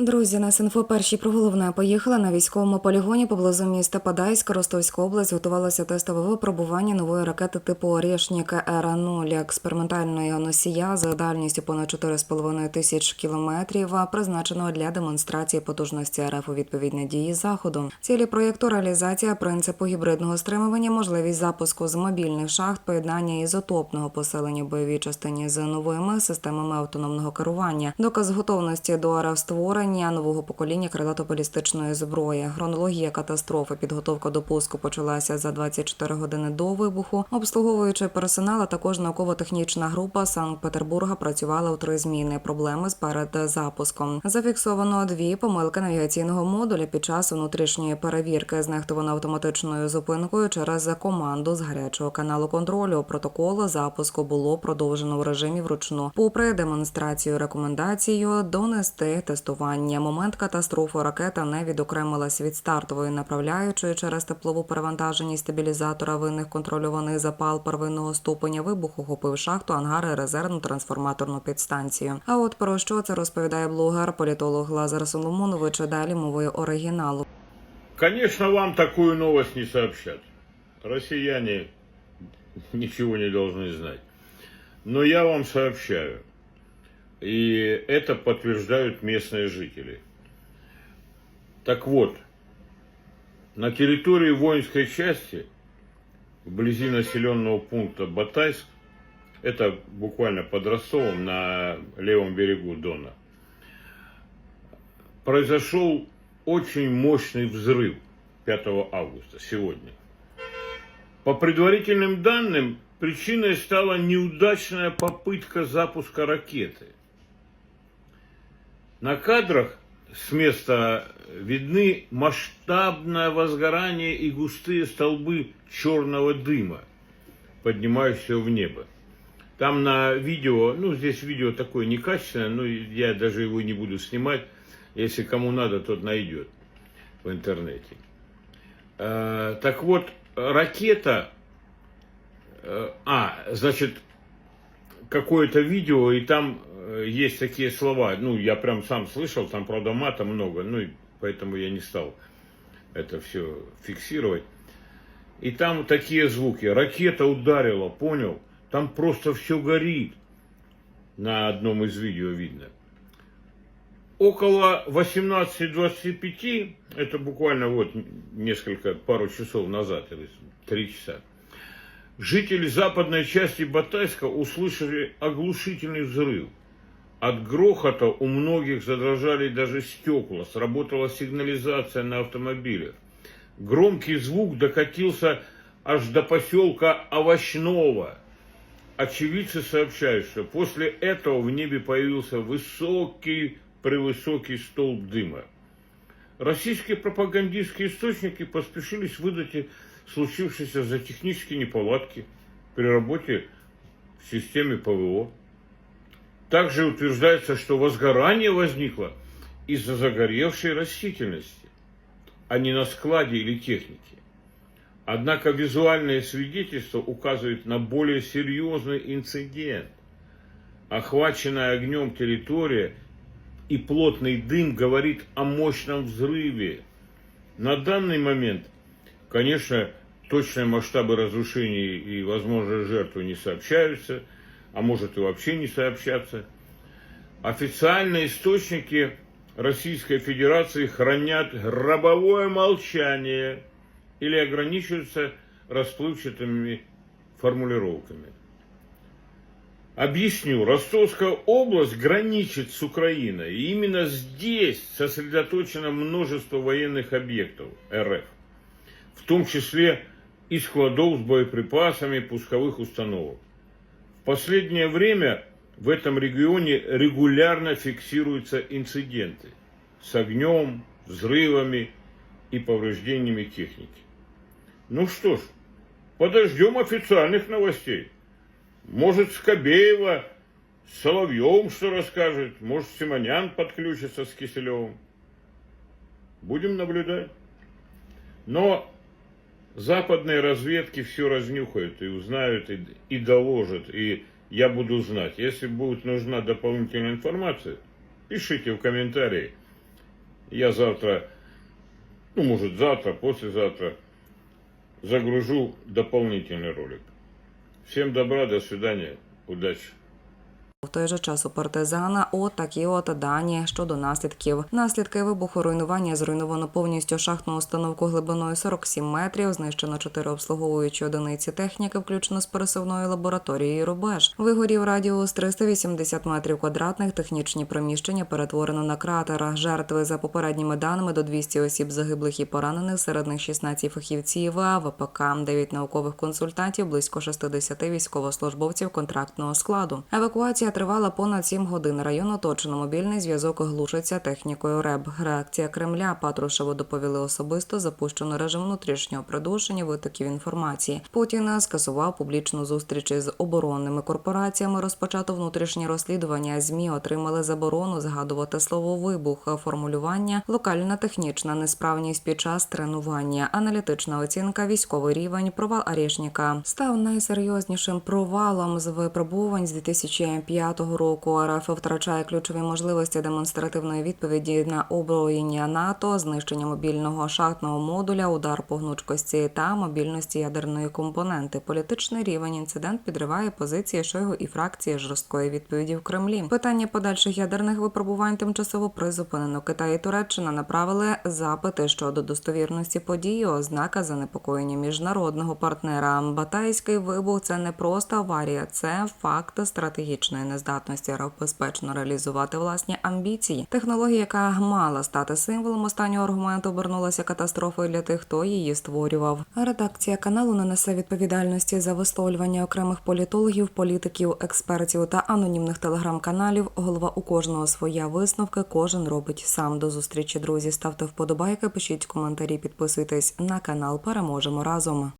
Друзі, нас інфо перші про головне поїхали. На військовому полігоні поблизу міста Падайськ, Ростовська область готувалося тестове випробування нової ракети типу Орєшнік Ера 0 експериментального носія з дальністю понад 4,5 тисяч кілометрів, призначеного для демонстрації потужності РФ у відповідні дії заходу. Цілі проєкту реалізація принципу гібридного стримування, можливість запуску з мобільних шахт, поєднання ізотопного поселення бойовій частині з новими системами автономного керування, доказ готовності до РФ створення нового покоління крилато-балістичної зброї. Хронологія катастрофи, підготовка до пуску почалася за 24 години до вибуху. Обслуговуючи персонал, також науково-технічна група Санкт-Петербурга працювала у три зміни. Проблеми з перед запуском. Зафіксовано дві помилки навігаційного модуля під час внутрішньої перевірки. Знехтовано автоматичною зупинкою через команду з гарячого каналу контролю. Протокол запуску було продовжено в режимі вручну. Попри демонстрацію рекомендацію донести тестування. Момент катастрофи ракета не відокремилась від стартової направляючої через теплову перевантаженість стабілізатора винних контрольований запал первинного ступеня вибуху хопив шахту, ангари, резервну трансформаторну підстанцію. А от про що це розповідає блогер, політолог Лазар Соломонович далі мовою оригіналу. Конечно, вам такую новость не сообщат. Россияне ничего не должны знать. Но я вам сообщаю. И это подтверждают местные жители. Так вот, на территории воинской части, вблизи населенного пункта Батайск, это буквально под Ростовом на левом берегу Дона, произошел очень мощный взрыв 5 августа, сегодня. По предварительным данным, причиной стала неудачная попытка запуска ракеты. На кадрах с места видны масштабное возгорание и густые столбы черного дыма, поднимающегося в небо. Там на видео, ну здесь видео такое некачественное, но я даже его не буду снимать. Если кому надо, тот найдет в интернете. Э, так вот, ракета, э, а, значит, какое-то видео, и там есть такие слова, ну, я прям сам слышал, там, правда, мата много, ну, и поэтому я не стал это все фиксировать. И там такие звуки. Ракета ударила, понял? Там просто все горит. На одном из видео видно. Около 18.25, это буквально вот несколько, пару часов назад, или три часа, жители западной части Батайска услышали оглушительный взрыв. От грохота у многих задрожали даже стекла, сработала сигнализация на автомобилях. Громкий звук докатился аж до поселка Овощного. Очевидцы сообщают, что после этого в небе появился высокий, превысокий столб дыма. Российские пропагандистские источники поспешились выдать случившееся за технические неполадки при работе в системе ПВО. Также утверждается, что возгорание возникло из-за загоревшей растительности, а не на складе или технике. Однако визуальные свидетельства указывают на более серьезный инцидент. Охваченная огнем территория и плотный дым говорит о мощном взрыве. На данный момент, конечно, точные масштабы разрушений и возможные жертвы не сообщаются, а может и вообще не сообщаться. Официальные источники Российской Федерации хранят гробовое молчание или ограничиваются расплывчатыми формулировками. Объясню, Ростовская область граничит с Украиной, и именно здесь сосредоточено множество военных объектов РФ, в том числе и складов с боеприпасами, пусковых установок. Последнее время в этом регионе регулярно фиксируются инциденты с огнем, взрывами и повреждениями техники. Ну что ж, подождем официальных новостей. Может, Скобеева с Соловьевым что расскажет, может, Симонян подключится с Киселевым. Будем наблюдать. Но западные разведки все разнюхают и узнают, и, и доложат, и я буду знать. Если будет нужна дополнительная информация, пишите в комментарии. Я завтра, ну может завтра, послезавтра загружу дополнительный ролик. Всем добра, до свидания, удачи. В той же час у партизана от от дані щодо наслідків. Наслідки вибуху руйнування зруйновано повністю шахтну установку глибиною 47 метрів. Знищено чотири обслуговуючі одиниці техніки, включно з пересувною лабораторією Рубеж. Вигорів радіус 380 метрів квадратних. Технічні приміщення перетворено на кратер. Жертви за попередніми даними до 200 осіб загиблих і поранених. Серед них 16 фахівців ВПК, 9 наукових консультантів, близько 60 військовослужбовців контрактного складу. Евакуація тривала понад 7 годин. Район оточено. Мобільний зв'язок глушиться технікою РЕБ. Реакція Кремля Патрушеву доповіли особисто. Запущено режим внутрішнього придушення витоків інформації. Путін скасував публічну зустріч із оборонними корпораціями. Розпочато внутрішнє розслідування. Змі отримали заборону згадувати слово вибух, формулювання, локальна технічна несправність під час тренування, аналітична оцінка, військовий рівень, провал Арішніка став найсерйознішим провалом з випробувань з 2005 року. РФ втрачає ключові можливості демонстративної відповіді на озброєння НАТО, знищення мобільного шахтного модуля, удар по гнучкості та мобільності ядерної компоненти. Політичний рівень інцидент підриває позиції Шойгу і фракції жорсткої відповіді в Кремлі. Питання подальших ядерних випробувань тимчасово призупинено. Китай і Туреччина направили запити щодо достовірності події, ознака занепокоєння міжнародного партнера. Батайський вибух це не просто аварія, це факт стратегічної нездатності безпечно реалізувати власні амбіції. Технологія, яка мала стати символом останнього аргументу, обернулася катастрофою для тих, хто її створював. Редакція каналу не несе відповідальності за висловлювання окремих політологів, політиків, експертів та анонімних телеграм-каналів. Голова у кожного своя висновки. Кожен робить сам. До зустрічі, друзі. Ставте вподобайки, пишіть коментарі, підписуйтесь на канал. Переможемо разом.